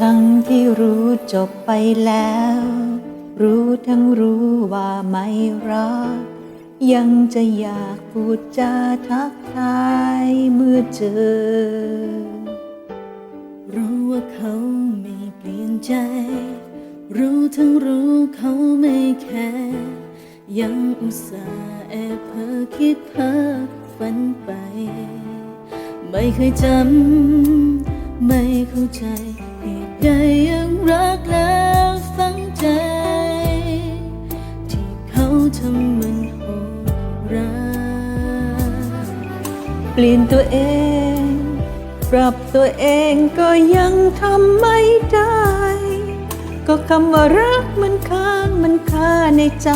ทั้งที่รู้จบไปแล้ว รู้ทั้งรู้ว่าไม่รัก ยังจะอยากพูดจาทักทายเมื่อเจอ รู้ว่าเขาไม่เปลี่ยนใจ รู้ทั้งรู้เขาไม่แคร์ยังอุตส่าห์แอบเพ้อคิดเพ้อฝันไป ไม่เคยจำ ไม่เข้าใจ เหตุใดยังรักแล้วฝังใจ ที่เขาทำมันโหดร้ายเปลี่ยนตัวเอง ปรับตัวเองก็ยังทำไม่ได้ ก็คำว่ารักมันค้างมันคาในใจ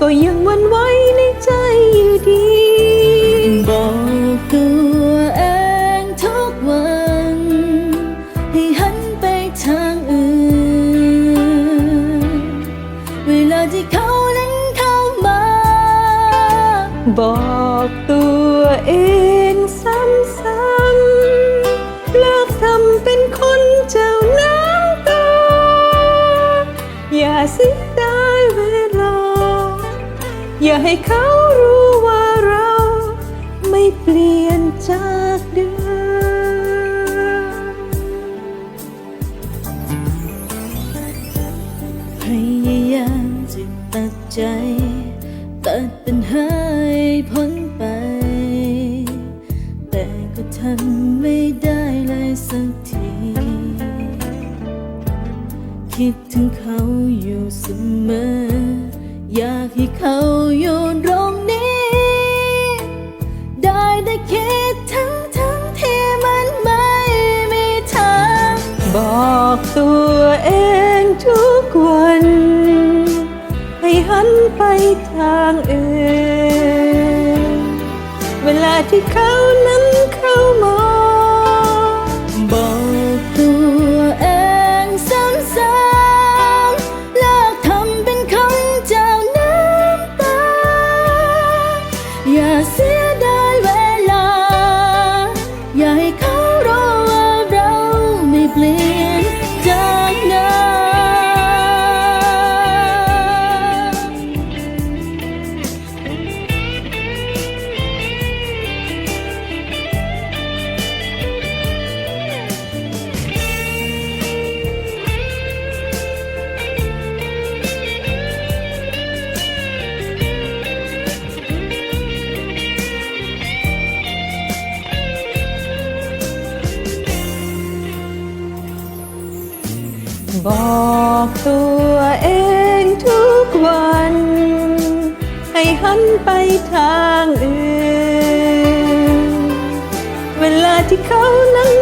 ก็ยังวันไหวในใจอยู่ดี บอกตัวเองซ้ำๆเลิกทำเป็นคนเจ้าน้ำตา อย่าเสียดายเวลา อย่าให้เขารู้ว่าเราไม่เปลี่ยนจากเดิมพยายามจะตัดใจ ตัดปัญหา พ้นไป แต่ก็ทำไม่ได้เลยสักที คิดถึงเขาอยู่เสมอ อยากให้เขาอยู่ตรงนี้ ได้แต่คิดทั้งทั้งที่มันไม่มีทาง บอกตัวเองทุกวัน ให้หันไปทางอื่น เวลาที่เขานั้นเขา บอกตัวเองทุกวัน ให้หันไปทางอื่น เวลาที่เขานั้น